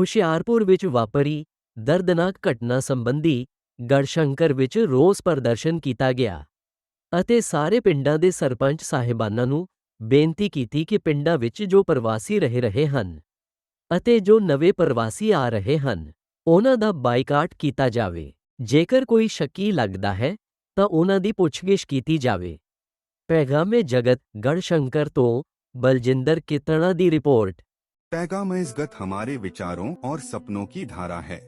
ਹੁਸ਼ਿਆਰਪੁਰ ਵਿੱਚ ਵਾਪਰੀ ਦਰਦਨਾਕ ਘਟਨਾ ਸੰਬੰਧੀ ਗੜਸ਼ੰਕਰ ਵਿੱਚ ਰੋਸ ਪ੍ਰਦਰਸ਼ਨ ਕੀਤਾ ਗਿਆ ਅਤੇ ਸਾਰੇ ਪਿੰਡਾਂ ਦੇ ਸਰਪੰਚ ਸਾਹਿਬਾਨਾਂ ਨੂੰ ਬੇਨਤੀ ਕੀਤੀ ਕਿ ਪਿੰਡਾਂ ਵਿੱਚ ਜੋ ਪ੍ਰਵਾਸੀ ਰਹਿ ਰਹੇ ਹਨ ਅਤੇ ਜੋ ਨਵੇਂ ਪ੍ਰਵਾਸੀ ਆ ਰਹੇ ਹਨ, ਉਹਨਾਂ ਦਾ ਬਾਈਕਾਟ ਕੀਤਾ ਜਾਵੇ। ਜੇਕਰ ਕੋਈ ਸ਼ੱਕੀ ਲੱਗਦਾ ਹੈ, ਤਾਂ ਉਹਨਾਂ ਦੀ ਪੁੱਛਗਿੱਛ ਕੀਤੀ ਜਾਵੇ। ਪੈਗਾਮੇ ਜਗਤ ਗੜਸ਼ੰਕਰ ਤੋਂ ਬਲਜਿੰਦਰ ਕਿਤਣਾ ਦੀ ਰਿਪੋਰਟ। पैगाम गत हमारे विचारों और सपनों की धारा है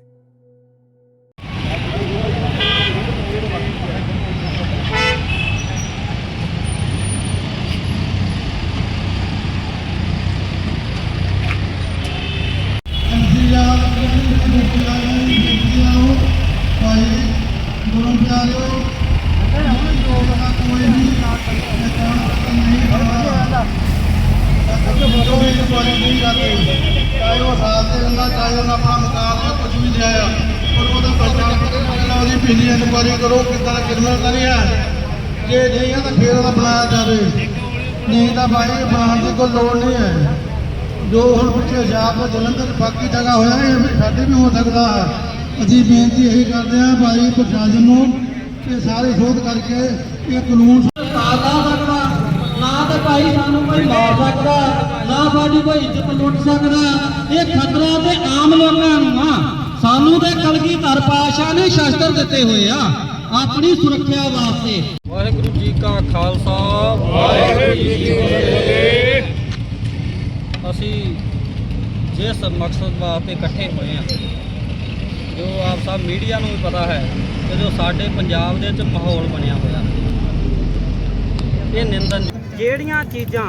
ਜੋ ਨਹੀਂ ਕਰਦੇ। ਚਾਹੇ ਉਹ ਸਾਥ ਦੇ ਦਿੰਦਾ ਚਾਹੇ ਉਹਨਾਂ ਆਪਣਾ ਮਕਾਨ ਜਾਂ ਕੁਝ ਵੀ ਲਿਆਇਆ ਪਰ ਉਹਦਾ ਪਛਾਣ ਪਹਿਲਾਂ ਉਹਦੀ ਪੀਲੀ ਇਨਕੁਆਰੀ ਕਰੋ, ਕਿੱਦਾਂ ਦਾ ਕਰਿਆ ਜੇ ਨਹੀਂ ਆ, ਤਾਂ ਫੇਰ ਉਹਦਾ ਬਣਾਇਆ ਜਾਵੇ। ਨਹੀਂ ਤਾਂ ਭਾਈ ਬਣਾਉਣ ਦੀ ਕੋਈ ਲੋੜ ਨਹੀਂ ਹੈ। ਜੋ ਹੁਣ ਪਿੱਛੇ ਜਾਪ ਜਲੰਧਰ ਬਾਕੀ ਜਗ੍ਹਾ ਹੋਇਆ, ਇਹ ਸਾਡੇ ਵੀ ਹੋ ਸਕਦਾ ਹੈ ਅਸੀਂ ਬੇਨਤੀ ਇਹੀ ਕਰਦੇ ਹਾਂ ਭਾਈ ਪ੍ਰਸ਼ਾਸਨ ਨੂੰ, ਕਿ ਸਾਰੇ ਸੋਧ ਕਰਕੇ ਇਹ ਕਾਨੂੰਨ ਤਾਜ਼ਾ ਸਕਦਾ ਨਾ ਤੇ ਭਾਈ ਸਾਨੂੰ ਕੋਈ ਮਾਰ ਸਕਦਾ। ਨਾ ਸਾਡੀ ਕੋਈ ਇੱਜ਼ਤ ਲੁੱਟ ਸਕਦਾ। ਇਹ ਖਤਰਾ ਤੇ ਆਮ ਲੋਕਾਂ ਨੂੰ ਆ। ਸਾਨੂੰ ਤੇ ਕਲਗੀਧਰ ਪਾਸ਼ਾ ਨੇ ਸ਼ਸਤਰ ਦਿੱਤੇ ਹੋਏ ਆ ਆਪਣੀ ਸੁਰੱਖਿਆ ਵਾਸਤੇ। ਵਾਹਿਗੁਰੂ ਜੀ ਕਾ ਖਾਲਸਾ। ਵਾਹਿਗੁਰੂ ਜੀ ਕੀ ਫਤਿਹ। ਅਸੀਂ ਜਿਸ ਮਕਸਦ ਵਾਸਤੇ ਇਕੱਠੇ ਹੋਏ ਹਾਂ ਜੋ ਆਪ ਸਭ ਮੀਡੀਆ ਨੂੰ ਵੀ ਪਤਾ ਹੈ ਕਿ ਜੋ ਸਾਡੇ ਪੰਜਾਬ ਦੇ ਵਿੱਚ ਮਾਹੌਲ ਬਣਿਆ ਹੋਇਆ। ਇਹ ਨਿੰਦਨ ਜਿਹੜੀਆਂ ਚੀਜ਼ਾਂ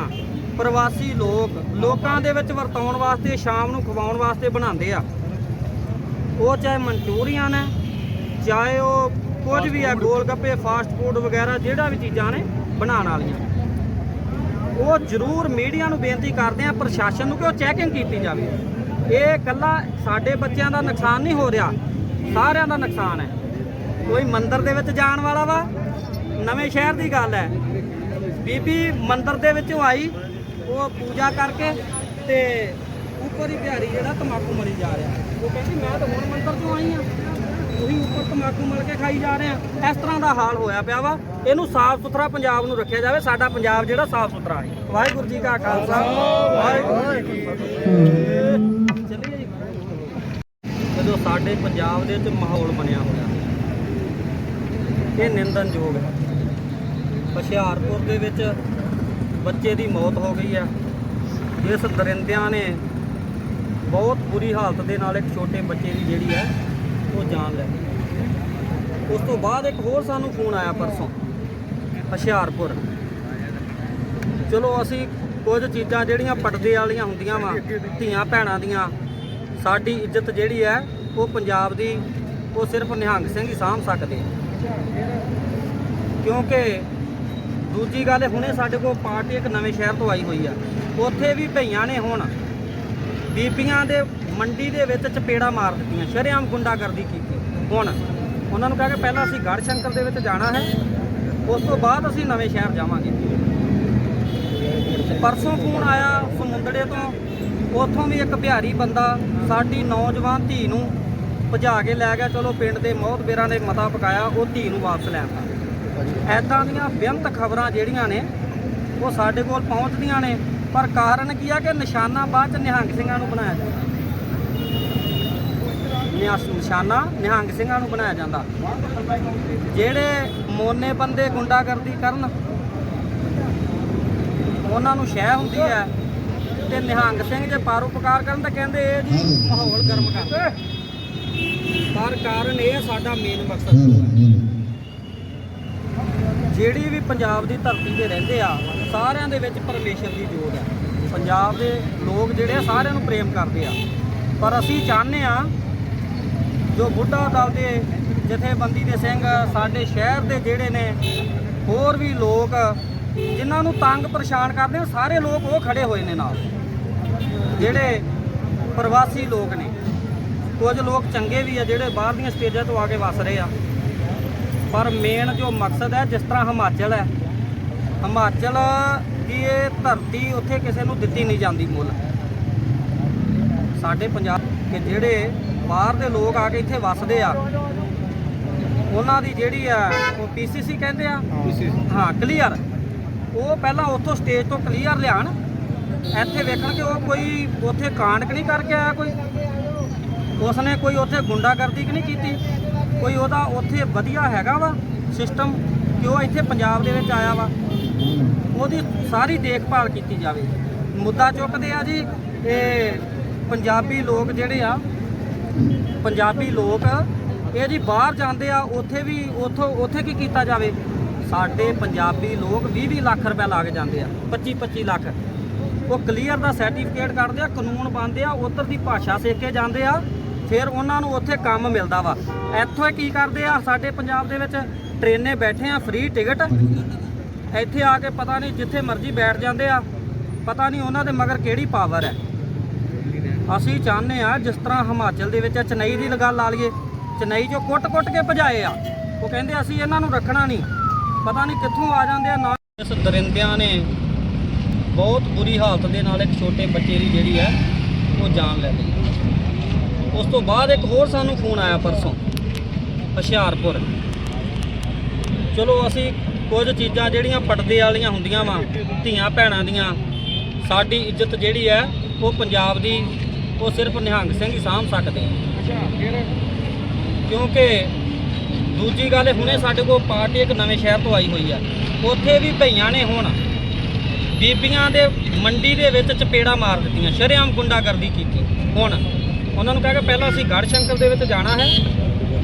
ਪ੍ਰਵਾਸੀ ਲੋਕ ਲੋਕਾਂ ਦੇ ਵਿੱਚ ਵਰਤਾਉਣ ਵਾਸਤੇ ਸ਼ਾਮ ਨੂੰ ਖਵਾਉਣ ਵਾਸਤੇ ਬਣਾਉਂਦੇ ਆ। ਉਹ ਚਾਹੇ ਮਨਚੂਰੀਅਨ ਹੈ ਚਾਹੇ ਉਹ ਕੁਝ ਵੀ ਹੈ ਗੋਲ ਗੱਪੇ ਫਾਸਟ ਫੂਡ ਵਗੈਰਾ ਜਿਹੜਾ ਵੀ ਚੀਜ਼ਾਂ ਨੇ ਬਣਾਉਣ ਵਾਲੀਆਂ। ਉਹ ਜ਼ਰੂਰ ਮੀਡੀਆ ਨੂੰ ਬੇਨਤੀ ਕਰਦੇ ਆ ਪ੍ਰਸ਼ਾਸਨ ਨੂੰ ਕਿ ਉਹ ਚੈਕਿੰਗ ਕੀਤੀ ਜਾਵੇ। ਇਹ ਇਕੱਲਾ ਸਾਡੇ ਬੱਚਿਆਂ ਦਾ ਨੁਕਸਾਨ ਨਹੀਂ ਹੋ ਰਿਹਾ। ਸਾਰਿਆਂ ਦਾ ਨੁਕਸਾਨ ਹੈ। ਕੋਈ ਮੰਦਿਰ ਦੇ ਵਿੱਚ ਜਾਣ ਵਾਲਾ ਵਾ ਨਵੇਂ ਸ਼ਹਿਰ ਦੀ ਗੱਲ ਹੈ। ਬੀਬੀ ਮੰਦਿਰ ਦੇ ਵਿੱਚੋਂ ਆਈ ਉਹ ਪੂਜਾ ਕਰਕੇ ਤੇ ਉੱਪਰ ਹੀ ਬਿਹਾਰੀ ਜਿਹੜਾ ਤਮਾਕੂ ਮਰੀ ਜਾ ਰਿਹਾ। ਉਹ ਕਹਿੰਦੀ, ਮੈਂ ਤਾਂ ਹੁਣ ਮੰਦਿਰ ਤੋਂ ਆਈ ਆ। ਤੁਸੀਂ ਉੱਪਰ ਤਮਾਕੂ ਮਲ ਕੇ ਖਾਈ ਜਾ ਰਹੇ ਆ। ਇਸ ਤਰ੍ਹਾਂ ਦਾ ਹਾਲ ਹੋਇਆ ਪਿਆ ਵਾ। ਇਹਨੂੰ ਸਾਫ਼ ਸੁਥਰਾ ਪੰਜਾਬ ਨੂੰ ਰੱਖਿਆ ਜਾਵੇ। ਸਾਡਾ ਪੰਜਾਬ ਜਿਹੜਾ ਸਾਫ਼ ਸੁਥਰਾ ਹੈ। ਵਾਹਿਗੁਰੂ ਜੀ ਕਾ ਖਾਲਸਾ। ਵਾਹਿਗੁਰੂ ਜੀ ਕੀ ਫਤਿਹ। ਚੱਲੀਏ ਜੀ। ਜਦੋਂ ਸਾਡੇ ਪੰਜਾਬ ਦੇ ਵਿੱਚ ਮਾਹੌਲ ਬਣਿਆ ਹੋਇਆ, ਇਹ ਨਿੰਦਨਯੋਗ ਹੈ। ਹੁਸ਼ਿਆਰਪੁਰ ਦੇ ਵਿੱਚ ਬੱਚੇ ਦੀ ਮੌਤ ਹੋ ਗਈ ਹੈ ਜਿਸ ਦਰਿੰਦਿਆਂ ਨੇ ਬਹੁਤ ਬੁਰੀ ਹਾਲਤ ਦੇ ਨਾਲ ਇੱਕ ਛੋਟੇ ਬੱਚੇ ਦੀ ਜਿਹੜੀ ਹੈ ਉਹ ਜਾਨ ਲੈ ਗਈ ਉਸ ਤੋਂ ਬਾਅਦ ਇੱਕ ਹੋਰ ਸਾਨੂੰ ਫੋਨ ਆਇਆ ਪਰਸੋਂ, ਹੁਸ਼ਿਆਰਪੁਰ। ਚਲੋ ਅਸੀਂ ਕੁਝ ਚੀਜ਼ਾਂ ਜਿਹੜੀਆਂ ਪਰਦੇ ਵਾਲੀਆਂ ਹੁੰਦੀਆਂ ਵਾ, ਧੀਆਂ ਭੈਣਾਂ ਦੀਆਂ, ਸਾਡੀ ਇੱਜ਼ਤ ਜਿਹੜੀ ਹੈ ਉਹ ਪੰਜਾਬ ਦੀ, ਉਹ ਸਿਰਫ ਨਿਹੰਗ ਸਿੰਘ ਹੀ ਸਾਂਭ ਸਕਦੇ ਕਿਉਂਕਿ ਦੂਜੀ ਗੱਲ ਹੁਣੇ ਸਾਡੇ ਕੋਲ ਪਾਰਟੀ ਇੱਕ ਨਵੇਂ ਸ਼ਹਿਰ ਤੋਂ ਆਈ ਹੋਈ ਆ। ਉੱਥੇ ਵੀ ਭਈਆਂ ਨੇ ਹੁਣ ਬੀਬੀਆਂ ਦੇ ਮੰਡੀ ਦੇ ਵਿੱਚ ਚਪੇੜਾ ਮਾਰ ਦਿੱਤੀਆਂ, ਸ਼ਰੇਆਮ ਗੁੰਡਾਗਰਦੀ ਕੀਤੀ। ਹੁਣ ਉਹਨਾਂ ਨੂੰ ਕਹਾ ਕਿ ਪਹਿਲਾਂ ਅਸੀਂ ਗੜ੍ਹ ਸ਼ੰਕਰ ਦੇ ਵਿੱਚ ਜਾਣਾ ਹੈ, ਉਸ ਤੋਂ ਬਾਅਦ ਅਸੀਂ ਨਵੇਂ ਸ਼ਹਿਰ ਜਾਵਾਂਗੇ। ਪਰਸੋਂ ਫੋਨ ਆਇਆ ਸਮੁੰਦੜੇ ਤੋਂ, ਉੱਥੋਂ ਵੀ ਇੱਕ ਬਿਹਾਰੀ ਬੰਦਾ ਸਾਡੀ ਨੌਜਵਾਨ ਧੀ ਨੂੰ ਭਜਾ ਕੇ ਲੈ ਗਿਆ, ਚਲੋ ਪਿੰਡ ਦੇ ਮੌਤਬੇਰਾਂ ਨੇ ਮਤਾ ਪਕਾਇਆ, ਉਹ ਧੀ ਨੂੰ ਵਾਪਸ ਲੈਣ ਦਾ ਐਦਾਂ ਦੀਆਂ ਬੇਅੰਤ ਖਬਰਾਂ ਜਿਹੜੀਆਂ ਨੇ, ਉਹ ਸਾਡੇ ਕੋਲ ਪਹੁੰਚਦੀਆਂ ਨੇ, ਪਰ ਕਾਰਨ ਕੀ ਆ ਕਿ ਨਿਸ਼ਾਨਾ ਬਾਅਦ ਚ ਨਿਹੰਗ ਸਿੰਘਾਂ ਨੂੰ ਬਣਾਇਆ ਜਾਂਦਾ। ਨਿਆਸ- ਨਿਸ਼ਾਨਾ ਨਿਹੰਗ ਸਿੰਘਾਂ ਨੂੰ ਬਣਾਇਆ ਜਾਂਦਾ। ਜਿਹੜੇ ਮੋਨੇ ਬੰਦੇ ਗੁੰਡਾਗਰਦੀ ਕਰਨ, ਉਹਨਾਂ ਨੂੰ ਸ਼ਹਿ ਹੁੰਦੀ ਹੈ ਤੇ ਨਿਹੰਗ ਸਿੰਘ ਜੇ ਪਾਰੋਪਕਾਰ ਕਰਨ ਤਾਂ ਕਹਿੰਦੇ ਇਹ ਜੀ ਮਾਹੌਲ ਗਰਮ ਕਰਦੇ ਪਰ ਕਾਰਨ ਇਹ ਸਾਡਾ ਮੇਨ ਮਕਸਦ ਜਿਹੜੀ ਵੀ ਪੰਜਾਬ ਦੀ ਧਰਤੀ ਤੇ ਰਹਿੰਦੇ ਆ, ਸਾਰਿਆਂ ਦੇ ਵਿੱਚ ਪਰਮੇਸ਼ਰ ਦੀ ਜੋਤ ਹੈ ਪੰਜਾਬ ਦੇ ਲੋਕ ਜਿਹੜੇ ਆ, ਸਾਰਿਆਂ ਨੂੰ ਪ੍ਰੇਮ ਕਰਦੇ ਆ। ਪਰ ਅਸੀਂ ਚਾਹੁੰਦੇ ਆ, ਜੋ ਬੁੱਢਾ ਦਲ ਦੇ ਜਥੇਬੰਦੀ ਦੇ ਸਿੰਘ ਸਾਡੇ ਸ਼ਹਿਰ ਦੇ ਜਿਹੜੇ ਨੇ, ਹੋਰ ਵੀ ਲੋਕ, ਜਿਨ੍ਹਾਂ ਨੂੰ ਤੰਗ ਪਰੇਸ਼ਾਨ ਕਰਦੇ ਆ, ਸਾਰੇ ਲੋਕ ਉਹ ਖੜੇ ਹੋਏ ਨੇ ਨਾਲ। ਜਿਹੜੇ ਪ੍ਰਵਾਸੀ ਲੋਕ ਨੇ। ਕੁਝ ਲੋਕ ਚੰਗੇ ਵੀ ਆ, ਜਿਹੜੇ ਬਾਹਰ ਦੀਆਂ ਸਟੇਜਾਂ ਤੋਂ ਆ ਕੇ ਵਸ ਰਹੇ ਆ। ਪਰ ਮੇਨ ਜੋ ਮਕਸਦ ਹੈ ਜਿਸ ਤਰ੍ਹਾਂ ਹਿਮਾਚਲ ਹੈ ਹਿਮਾਚਲ ਦੀ ਇਹ ਧਰਤੀ ਉੱਥੇ ਕਿਸੇ ਨੂੰ ਦਿੱਤੀ ਨਹੀਂ ਜਾਂਦੀ ਮੁੱਲ। ਸਾਡੇ ਪੰਜਾਬ ਕਿ ਜਿਹੜੇ ਬਾਹਰ ਦੇ ਲੋਕ ਆ ਕੇ ਇੱਥੇ ਵੱਸਦੇ ਆ ਉਹਨਾਂ ਦੀ ਜਿਹੜੀ ਆ ਉਹ ਪੀਸੀਸੀ ਕਹਿੰਦੇ ਆ? ਹਾਂ ਕਲੀਅਰ ਉਹ ਪਹਿਲਾਂ ਉੱਥੋਂ ਸਟੇਜ ਤੋਂ ਕਲੀਅਰ ਲਿਆਣ ਇੱਥੇ ਵੇਖਣ ਕਿ ਉਹ ਕੋਈ ਉੱਥੇ ਕਾਂਡ ਨਹੀਂ ਕਰਕੇ ਆਇਆ ਕੋਈ? ਉਸਨੇ ਕੋਈ ਉੱਥੇ ਗੁੰਡਾਗਰਦੀ ਕਿ ਨਹੀਂ ਕੀਤੀ? ਕੋਈ ਉਹਦਾ ਉੱਥੇ ਵਧੀਆ ਹੈਗਾ ਵਾ ਸਿਸਟਮ ਕਿ ਉਹ ਇੱਥੇ ਪੰਜਾਬ ਦੇ ਵਿੱਚ ਆਇਆ ਵਾ। ਉਹਦੀ ਸਾਰੀ ਦੇਖਭਾਲ ਕੀਤੀ ਜਾਵੇ। ਮੁੱਦਾ ਚੁੱਕਦੇ ਆ ਜੀ, ਇਹ ਪੰਜਾਬੀ ਲੋਕ ਜਿਹੜੇ ਆ, ਪੰਜਾਬੀ ਲੋਕ, ਇਹ ਜੀ ਬਾਹਰ ਜਾਂਦੇ ਆ, ਉੱਥੇ ਵੀ, ਉੱਥੋਂ, ਉੱਥੇ ਕੀ ਕੀਤਾ ਜਾਵੇ? ਸਾਡੇ ਪੰਜਾਬੀ ਲੋਕ 20-20 ਲੱਖ ਰੁਪਏ ਲਾ ਕੇ ਜਾਂਦੇ ਆ 25-25 ਲੱਖ। ਉਹ ਕਲੀਅਰ ਦਾ ਸਰਟੀਫਿਕੇਟ ਕੱਢਦੇ ਆ, ਕਾਨੂੰਨ ਬਣਦੇ ਆ, ਉੱਧਰ ਦੀ ਭਾਸ਼ਾ ਸਿੱਖ ਕੇ ਜਾਂਦੇ ਆ, ਫਿਰ ਉਹਨਾਂ ਨੂੰ ਉੱਥੇ ਕੰਮ ਮਿਲਦਾ ਵਾ। ਇੱਥੋਂ ਕੀ ਕਰਦੇ ਆ, ਸਾਡੇ ਪੰਜਾਬ ਦੇ ਵਿੱਚ ਟ੍ਰੇਨੇ ਬੈਠੇ ਆ ਫ੍ਰੀ ਟਿਕਟ ਇੱਥੇ ਆ ਕੇ ਪਤਾ ਨਹੀਂ ਜਿੱਥੇ ਮਰਜ਼ੀ ਬੈਠ ਜਾਂਦੇ ਆ, ਪਤਾ ਨਹੀਂ ਉਹਨਾਂ ਦੇ ਮਗਰ ਕਿਹੜੀ ਪਾਵਰ ਹੈ। ਅਸੀਂ ਚਾਹੁੰਦੇ ਆ ਜਿਸ ਤਰ੍ਹਾਂ ਹਿਮਾਚਲ ਦੇ ਵਿੱਚ ਚੇਨਈ ਦੀ ਗੱਲ ਲਾ ਲਈਏ, ਚੇਨਈ ਚੋਂ ਕੁੱਟ-ਕੁੱਟ ਕੇ ਭਜਾਏ ਆ। ਉਹ ਕਹਿੰਦੇ ਅਸੀਂ ਇਹਨਾਂ ਨੂੰ ਰੱਖਣਾ ਨਹੀਂ, ਪਤਾ ਨਹੀਂ ਕਿੱਥੋਂ ਆ ਜਾਂਦੇ ਆ ਨਾ ਇਸ ਦਰਿੰਦਿਆਂ ਨੇ ਬਹੁਤ ਬੁਰੀ ਹਾਲਤ ਦੇ ਨਾਲ ਇੱਕ ਛੋਟੇ ਬੱਚੇ ਦੀ ਜਿਹੜੀ ਹੈ, ਉਹ ਜਾਨ ਲੈ ਲਈ। ਉਸ ਤੋਂ ਬਾਅਦ ਇੱਕ ਹੋਰ ਸਾਨੂੰ ਫੋਨ ਆਇਆ ਪਰਸੋਂ। ਹੁਸ਼ਿਆਰਪੁਰ। ਚਲੋ ਅਸੀਂ ਕੁਝ ਚੀਜ਼ਾਂ ਜਿਹੜੀਆਂ ਪੜਦੇ ਵਾਲੀਆਂ ਹੁੰਦੀਆਂ ਵਾ, ਧੀਆਂ ਭੈਣਾਂ ਦੀਆਂ, ਸਾਡੀ ਇੱਜ਼ਤ ਜਿਹੜੀ ਹੈ, ਉਹ ਪੰਜਾਬ ਦੀ, ਉਹ ਸਿਰਫ ਨਿਹੰਗ ਸਿੰਘ ਹੀ ਸਾਂਭ ਸਕਦੇ ਕਿਉਂਕਿ ਦੂਜੀ ਗੱਲ, ਹੁਣੇ ਸਾਡੇ ਕੋਲ ਪਾਰਟੀ ਇੱਕ ਨਵੇਂ ਸ਼ਹਿਰ ਤੋਂ ਆਈ ਹੋਈ ਆ। ਉੱਥੇ ਵੀ ਭਈਆਂ ਨੇ ਹੁਣ ਬੀਬੀਆਂ ਦੇ ਮੰਡੀ ਦੇ ਵਿੱਚ ਚਪੇੜਾ ਮਾਰ ਦਿੱਤੀਆਂ, ਸ਼ਰੇਆਮ ਗੁੰਡਾਗਰਦੀ ਕੀਤੀ। ਹੁਣ ਉਹਨਾਂ ਨੂੰ ਕਹਿ ਕਿ ਪਹਿਲਾਂ ਅਸੀਂ ਗੜ੍ਹ ਸ਼ੰਕਰ ਦੇ ਵਿੱਚ ਜਾਣਾ ਹੈ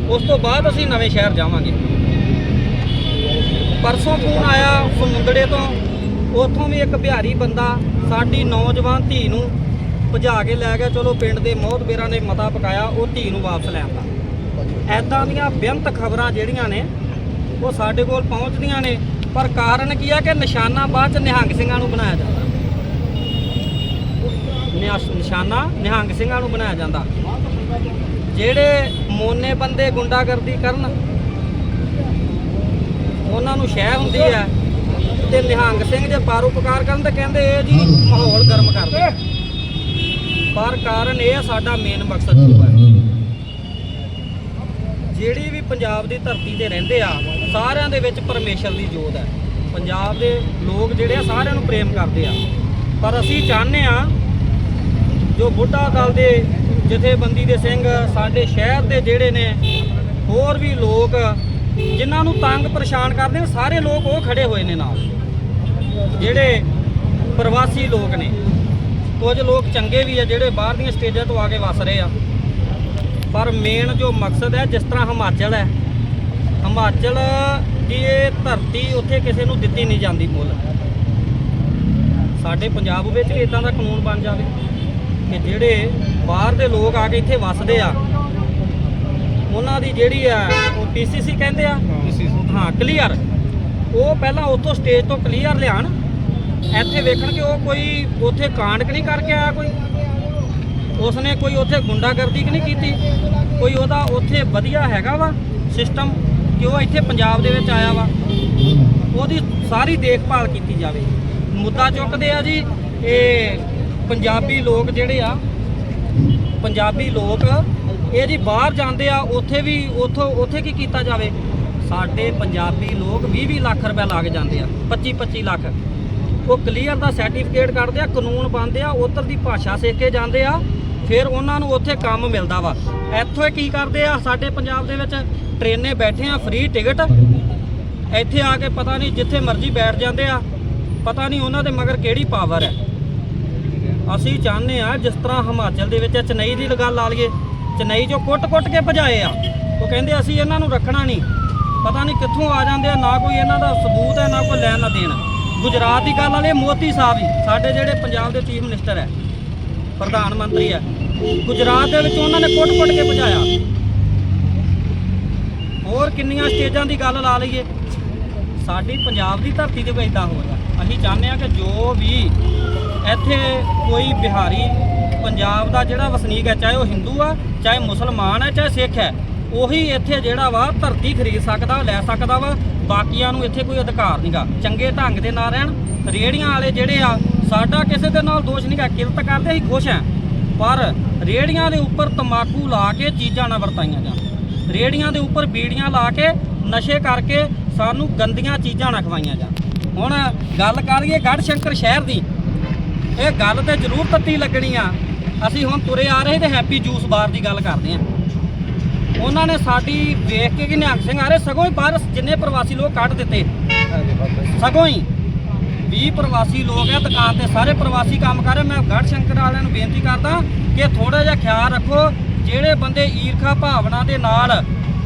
ਉਸ ਤੋਂ ਬਾਅਦ ਅਸੀਂ ਨਵੇਂ ਸ਼ਹਿਰ ਜਾਵਾਂਗੇ। ਪਰਸੋਂ ਫੋਨ ਆਇਆ ਸਮੁੰਦੜੇ ਤੋਂ। ਉੱਥੋਂ ਵੀ ਇੱਕ ਬਿਹਾਰੀ ਬੰਦਾ ਸਾਡੀ ਨੌਜਵਾਨ ਧੀ ਨੂੰ ਭਜਾ ਕੇ ਲੈ ਗਿਆ। ਚਲੋ ਪਿੰਡ ਦੇ ਮੋਹਤਬੇਰਾਂ ਨੇ ਮਤਾ ਪਕਾਇਆ, ਉਹ ਧੀ ਨੂੰ ਵਾਪਸ ਲੈ ਆਂਦਾ। ਐਦਾਂ ਦੀਆਂ ਬੇਅੰਤ ਖਬਰਾਂ ਜਿਹੜੀਆਂ ਨੇ, ਉਹ ਸਾਡੇ ਕੋਲ ਪਹੁੰਚਦੀਆਂ ਨੇ। ਪਰ ਕਾਰਨ ਕੀ ਆ ਕਿ ਨਿਸ਼ਾਨਾ ਬਾਅਦ ਚ ਨਿਹੰਗ ਸਿੰਘਾਂ ਨੂੰ ਬਣਾਇਆ ਜਾਂਦਾ। ਨਿਆਸ- ਨਿਸ਼ਾਨਾ ਨਿਹੰਗ ਸਿੰਘਾਂ ਨੂੰ ਬਣਾਇਆ ਜਾਂਦਾ। ਜਿਹੜੇ ਮੋਨੇ ਬੰਦੇ ਗੁੰਡਾਗਰਦੀ ਕਰਨ। ਉਹਨਾਂ ਨੂੰ ਸ਼ਹਿ ਹੁੰਦੀ ਹੈ ਤੇ ਨਿਹੰਗ ਸਿੰਘ ਜੇ ਪਾਰੋਪਕਾਰ ਕਰਨ ਤਾਂ ਕਹਿੰਦੇ ਇਹ ਜੀ ਮਾਹੌਲ ਗਰਮ ਕਰਦੇ ਪਰ ਕਾਰਨ ਇਹ ਸਾਡਾ ਮੇਨ ਮਕਸਦ ਕੀ ਹੈ ਜਿਹੜੀ ਵੀ ਪੰਜਾਬ ਦੀ ਧਰਤੀ ਤੇ ਰਹਿੰਦੇ ਆ, ਸਾਰਿਆਂ ਦੇ ਵਿੱਚ ਪਰਮੇਸ਼ਰ ਦੀ ਜੋਤ ਹੈ। ਪੰਜਾਬ ਦੇ ਲੋਕ ਜਿਹੜੇ ਆ, ਸਾਰਿਆਂ ਨੂੰ ਪ੍ਰੇਮ ਕਰਦੇ ਆ। ਪਰ ਅਸੀਂ ਚਾਹੁੰਦੇ ਆ, ਜੋ ਬੁੱਢਾ ਦਲ ਦੇ ਜਥੇਬੰਦੀ ਦੇ ਸਿੰਘ ਸਾਡੇ ਸ਼ਹਿਰ ਦੇ ਜਿਹੜੇ ਨੇ, ਹੋਰ ਵੀ ਲੋਕ ਜਿਨ੍ਹਾਂ ਨੂੰ ਤੰਗ ਪਰੇਸ਼ਾਨ ਕਰਦੇ ਨੇ, ਸਾਰੇ ਲੋਕ ਉਹ ਖੜੇ ਹੋਏ ਨੇ ਨਾਲ। ਜਿਹੜੇ ਪ੍ਰਵਾਸੀ ਲੋਕ ਨੇ। ਕੁਝ ਲੋਕ ਚੰਗੇ ਵੀ ਆ, ਜਿਹੜੇ ਬਾਹਰ ਦੀਆਂ ਸਟੇਜਾਂ ਤੋਂ ਆ ਕੇ ਵਸ ਰਹੇ ਆ। ਪਰ ਮੇਨ ਜੋ ਮਕਸਦ ਹੈ, ਜਿਸ ਤਰ੍ਹਾਂ ਹਿਮਾਚਲ ਹੈ, ਹਿਮਾਚਲ ਦੀ ਇਹ ਧਰਤੀ ਉੱਥੇ ਕਿਸੇ ਨੂੰ ਦਿੱਤੀ ਨਹੀਂ ਜਾਂਦੀ ਮੁੱਲ। ਸਾਡੇ ਪੰਜਾਬ ਵਿੱਚ ਵੀ ਇਦਾਂ ਦਾ ਕਾਨੂੰਨ ਬਣ ਜਾਵੇ। ਕਿ ਜਿਹੜੇ ਬਾਹਰ ਦੇ ਲੋਕ ਆ ਕੇ ਇੱਥੇ ਵੱਸਦੇ ਆ ਉਹਨਾਂ ਦੀ ਜਿਹੜੀ ਆ ਉਹ ਪੀਸੀਸੀ ਕਹਿੰਦੇ ਆ? ਹਾਂ ਕਲੀਅਰ ਉਹ ਪਹਿਲਾਂ ਉੱਥੋਂ ਸਟੇਜ ਤੋਂ ਕਲੀਅਰ ਲਿਆਣ ਇੱਥੇ ਵੇਖਣ ਕਿ ਉਹ ਕੋਈ ਉੱਥੇ ਕਾਂਡ ਕਿ ਨਹੀਂ ਕਰਕੇ ਆਇਆ ਕੋਈ? ਉਸਨੇ ਕੋਈ ਉੱਥੇ ਗੁੰਡਾਗਰਦੀ ਕਿ ਨਹੀਂ ਕੀਤੀ? ਕੋਈ ਉਹਦਾ ਉੱਥੇ ਵਧੀਆ ਹੈਗਾ ਵਾ ਸਿਸਟਮ ਕਿ ਉਹ ਇੱਥੇ ਪੰਜਾਬ ਦੇ ਵਿੱਚ ਆਇਆ ਵਾ? ਉਹਦੀ ਸਾਰੀ ਦੇਖਭਾਲ ਕੀਤੀ ਜਾਵੇ। ਮੁੱਦਾ ਚੁੱਕਦੇ ਆ ਜੀ ਇਹ ਪੰਜਾਬੀ ਲੋਕ ਜਿਹੜੇ ਆ, ਪੰਜਾਬੀ ਲੋਕ, ਇਹ ਜੀ ਬਾਹਰ ਜਾਂਦੇ ਆ, ਉੱਥੇ ਵੀ ਉੱਥੋਂ, ਉੱਥੇ ਕੀ ਕੀਤਾ ਜਾਵੇ? ਸਾਡੇ ਪੰਜਾਬੀ ਲੋਕ 20-20 ਲੱਖ ਰੁਪਏ ਲੱਗ ਜਾਂਦੇ ਆ 25-25 ਲੱਖ। ਉਹ ਕਲੀਅਰ ਦਾ ਸਰਟੀਫਿਕੇਟ ਕੱਢਦੇ ਆ, ਕਾਨੂੰਨ ਪਾਉਂਦੇ ਆ, ਉੱਧਰ ਦੀ ਭਾਸ਼ਾ ਸਿੱਖ ਕੇ ਜਾਂਦੇ ਆ, ਫਿਰ ਉਹਨਾਂ ਨੂੰ ਉੱਥੇ ਕੰਮ ਮਿਲਦਾ ਵਾ। ਇੱਥੋਂ ਇਹ ਕੀ ਕਰਦੇ ਆ, ਸਾਡੇ ਪੰਜਾਬ ਦੇ ਵਿੱਚ ਟ੍ਰੇਨੇ ਬੈਠੇ ਆ ਫ੍ਰੀ ਟਿਕਟ ਇੱਥੇ ਆ ਕੇ ਪਤਾ ਨਹੀਂ ਜਿੱਥੇ ਮਰਜ਼ੀ ਬੈਠ ਜਾਂਦੇ ਆ, ਪਤਾ ਨਹੀਂ ਉਹਨਾਂ ਦੇ ਮਗਰ ਕਿਹੜੀ ਪਾਵਰ ਹੈ। ਅਸੀਂ ਚਾਹੁੰਦੇ ਆ ਜਿਸ ਤਰ੍ਹਾਂ ਹਿਮਾਚਲ ਦੇ ਵਿੱਚ ਚੇਨਈ ਦੀ ਗੱਲ ਲਾ ਲਈਏ, ਚੇਨਈ ਚੋਂ ਕੁੱਟ-ਕੁੱਟ ਕੇ ਭਜਾਏ ਆ। ਉਹ ਕਹਿੰਦੇ ਅਸੀਂ ਇਹਨਾਂ ਨੂੰ ਰੱਖਣਾ ਨਹੀਂ। ਪਤਾ ਨਹੀਂ ਕਿੱਥੋਂ ਆ ਜਾਂਦੇ ਆ, ਨਾ ਕੋਈ ਇਹਨਾਂ ਦਾ ਸਬੂਤ ਹੈ, ਨਾ ਕੋਈ ਲੈਣ ਨਾ ਦੇਣ। ਗੁਜਰਾਤ ਦੀ ਗੱਲ ਵਾਲੇ ਮੋਦੀ ਸਾਹਿਬ ਜੀ ਸਾਡੇ ਜਿਹੜੇ ਪੰਜਾਬ ਦੇ ਚੀਫ ਮਿਨਿਸਟਰ ਹੈ, ਪ੍ਰਧਾਨ ਮੰਤਰੀ ਹੈ, ਗੁਜਰਾਤ ਦੇ ਵਿੱਚ ਉਹਨਾਂ ਨੇ ਕੁੱਟ-ਕੁੱਟ ਕੇ ਭਜਾਇਆ। ਹੋਰ ਕਿੰਨੀਆਂ ਸਟੇਜਾਂ ਦੀ ਗੱਲ ਲਾ ਲਈਏ, ਸਾਡੀ ਪੰਜਾਬ ਦੀ ਧਰਤੀ ਤੇ ਵੀ ਇਦਾਂ ਹੋ ਰਿਹਾ। ਅਸੀਂ ਚਾਹੁੰਦੇ ਆ ਕਿ ਜੋ ਵੀ ਇੱਥੇ ਕੋਈ ਬਿਹਾਰੀ, ਪੰਜਾਬ ਦਾ ਜਿਹੜਾ ਵਸਨੀਕ ਹੈ, ਚਾਹੇ ਉਹ ਹਿੰਦੂ ਆ, ਚਾਹੇ ਮੁਸਲਮਾਨ ਹੈ, ਚਾਹੇ ਸਿੱਖ ਹੈ, ਉਹੀ ਇੱਥੇ ਜਿਹੜਾ ਵਾ ਧਰਤੀ ਖਰੀਦ ਸਕਦਾ, ਲੈ ਸਕਦਾ ਵਾ। ਬਾਕੀਆਂ ਨੂੰ ਇੱਥੇ ਕੋਈ ਅਧਿਕਾਰ ਨਹੀਂਗਾ ਚੰਗੇ ਢੰਗ ਦੇ ਨਾਲ ਰਹਿਣ। ਰੇੜੀਆਂ ਵਾਲੇ ਜਿਹੜੇ ਆ, ਸਾਡਾ ਕਿਸੇ ਦੇ ਨਾਲ ਦੋਸ਼ ਨਹੀਂਗਾ ਕਿਰਤ ਕਰਦੇ, ਅਸੀਂ ਖੁਸ਼ ਹਾਂ। ਪਰ ਰੇੜੀਆਂ ਦੇ ਉੱਪਰ ਤਮਾਕੂ ਲਾ ਕੇ ਚੀਜ਼ਾਂ ਨਾ ਵਰਤਾਈਆਂ ਜਾਣ। ਰੇੜੀਆਂ ਦੇ ਉੱਪਰ ਬੀੜੀਆਂ ਲਾ ਕੇ, ਨਸ਼ੇ ਕਰਕੇ ਸਾਨੂੰ ਗੰਦੀਆਂ ਚੀਜ਼ਾਂ ਨਾ ਖਵਾਈਆਂ ਜਾਣ। ਹੁਣ ਗੱਲ ਕਰ ਲਈਏ ਗੜ੍ਹ ਸ਼ੰਕਰ ਸ਼ਹਿਰ ਦੀ, ਇਹ ਗੱਲ ਤੇ ਜ਼ਰੂਰ ਤੱਤੀ ਲੱਗਣੀ ਆ। ਅਸੀਂ ਹੁਣ ਤੁਰੇ ਆ ਰਹੇ ਤੇ ਹੈਪੀ ਜੂਸ ਬਾਰ ਦੀ ਗੱਲ ਕਰਦੇ ਆ। ਉਹਨਾਂ ਨੇ ਸਾਡੀ ਵੇਖ ਕੇ ਕਿ ਨਿਹੰਗ ਸਿੰਘ ਆ ਰਹੇ, ਸਗੋਂ ਹੀ ਬਾਹਰ ਜਿੰਨੇ ਪ੍ਰਵਾਸੀ ਲੋਕ ਕੱਢ ਦਿੱਤੇ। ਸਗੋਂ ਹੀ 20 ਪ੍ਰਵਾਸੀ ਲੋਕ ਆ, ਦੁਕਾਨ ਤੇ ਸਾਰੇ ਪ੍ਰਵਾਸੀ ਕੰਮ ਕਰ ਰਹੇ। ਮੈਂ ਗੜ੍ਹ ਸ਼ੰਕਰ ਵਾਲਿਆਂ ਨੂੰ ਬੇਨਤੀ ਕਰਦਾ ਕਿ ਥੋੜਾ ਜਿਹਾ ਖਿਆਲ ਰੱਖੋ, ਜਿਹੜੇ ਬੰਦੇ ਈਰਖਾ ਭਾਵਨਾ ਦੇ ਨਾਲ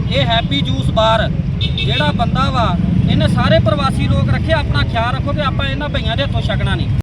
ਇਹ ਹੈਪੀ ਜੂਸ ਬਾਰ, ਜਿਹੜਾ ਬੰਦਾ ਵਾ ਇਹਨੇ ਸਾਰੇ ਪ੍ਰਵਾਸੀ ਲੋਕ ਰੱਖੇ, ਆਪਣਾ ਖਿਆਲ ਰੱਖੋ ਕਿ ਆਪਾਂ ਇਹਨਾਂ ਭਈਆਂ ਦੇ ਹੱਥੋਂ ਛਕਣਾ ਨਹੀਂ।